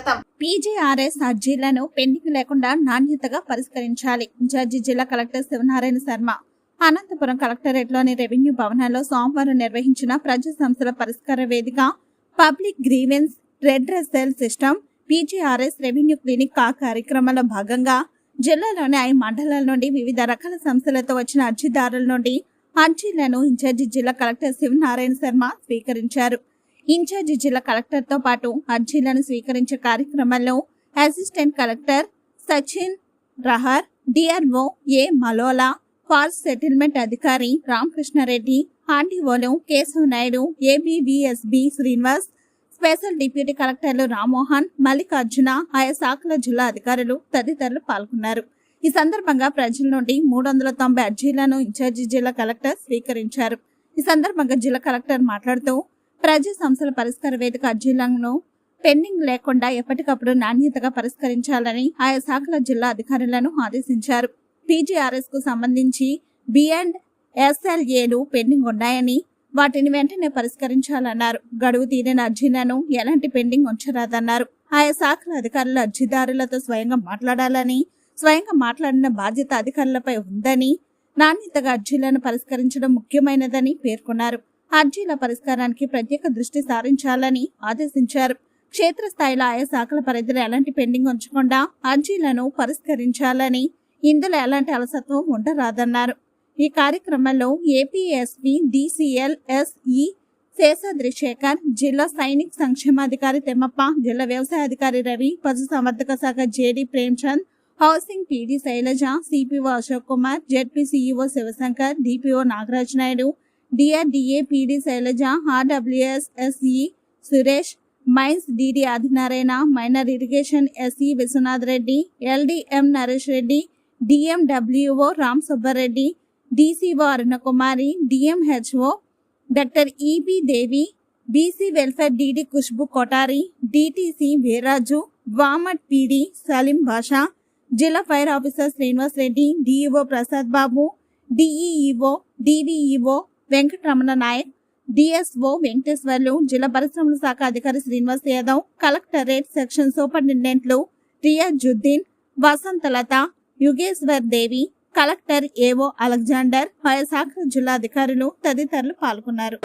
స్వాగతం. PGRS అర్జీలను pending లేకుండా నాణ్యతగా పరిష్కరించాలి. జడ్జి జిల్లా కలెక్టర్ శివనారాయణ శర్మ. అనంతపురం కలెక్టరేట్లోని రెవెన్యూ భవనంలో సోమవారం నిర్వహించిన ప్రజా సంస్థల పరిష్కార వేదిక public grievance red redressal system PGRS revenue clinic ఆ కార్యక్రమంలో భాగంగా జిల్లాలోని ఐదు మండలాల నుండి వివిధ రకాల సంస్థలతో వచ్చిన అర్జీదారుల నుండి అర్జీలను ఇన్ఛార్జి జిల్లా కలెక్టర్ శివనారాయణ శర్మ స్వీకరించారు. ఇన్ఛార్జి జిల్లా కలెక్టర్తో పాటు అర్జీలను స్వీకరించే కార్యక్రమంలో assistant collector Sachin Rahar DRO A Malola falls settlement అధికారి Ramakrishna Reddy ఆర్డీఓలు Keshav Naidu ABVSB Srinivas special deputy కలెక్టర్లు రామ్మోహన్ మల్లికార్జున ఆయా శాఖల జిల్లా అధికారులు తదితరులు పాల్గొన్నారు. ఈ సందర్భంగా ప్రజల నుండి మూడు వందల తొంభై అర్జీలను ఇన్ఛార్జి జిల్లా కలెక్టర్ స్వీకరించారు. ఈ సందర్భంగా జిల్లా కలెక్టర్ మాట్లాడుతూ ప్రజా సంస్థల పరిష్కార వేదిక అర్జీలను పెండింగ్ లేకుండా ఎప్పటికప్పుడు నాణ్యతగా పరిష్కరించాలని ఆయా శాఖల జిల్లా అధికారులను ఆదేశించారు. పీజీఆర్ఎస్కు సంబంధించి బిఎండ్ ఎస్ఎల్ఏలు పెండింగ్ ఉన్నాయని వాటిని వెంటనే పరిష్కరించాలన్నారు. గడువు తీరిన అర్జీలను ఎలాంటి పెండింగ్ ఉంచరాదన్నారు. ఆయా శాఖల అధికారులు అర్జీదారులతో స్వయంగా మాట్లాడాలని స్వయంగా మాట్లాడిన బాధ్యత అధికారులపై ఉందని నాణ్యతగా అర్జీలను పరిష్కరించడం ముఖ్యమైనదని పేర్కొన్నారు. అర్జీల పరిష్కారానికి ప్రత్యేక దృష్టి సారించాలని ఆదేశించారు. క్షేత్రస్థాయిలో ఆయా శాఖల పరిధిలో ఎలాంటి పెండింగ్ ఉంచకుండా అర్జీలను పరిష్కరించాలని ఇందులో ఎలాంటి అలసత్వం ఉండరాదన్నారు. ఈ కార్యక్రమంలో APSV DCL SE Seshadri Sekhar జిల్లా సైనిక సంక్షేమాధికారి తెమ్మప్ప జిల్లా వ్యవసాయ అధికారి రవి పశుసంవర్ధక శాఖ JD Premchand housing PD Shailaja CPO Ashok Kumar ZP CEO Shivashankar DPO Nagaraj Naidu DRDA PD Shailaja RWS SE Suresh mines DD Adinarayana minor irrigation SE Vishwanath Reddy LDM Naresh Reddy DMWO Ram Subba Reddy DCO Arunakumari DMHO doctor EB Devi BC welfare DD Khushbu Kotari DTC Veeraju వామట్ PD Salim Basha జిల్లా fire officer Srinivas Reddy DEO Prasad Babu DEEO DVEO Venkataramana Nayak DSO Venkateswarlu జిల్లా పరిశ్రమల శాఖ అధికారి Srinivas Yadav collectorate section సూపరింటెండెంట్లు Riyazuddin Vasanthalatha Yugeshwar Devi collector AO Alexander ఆయా శాఖ జిల్లా అధికారులు తదితరులు పాల్గొన్నారు.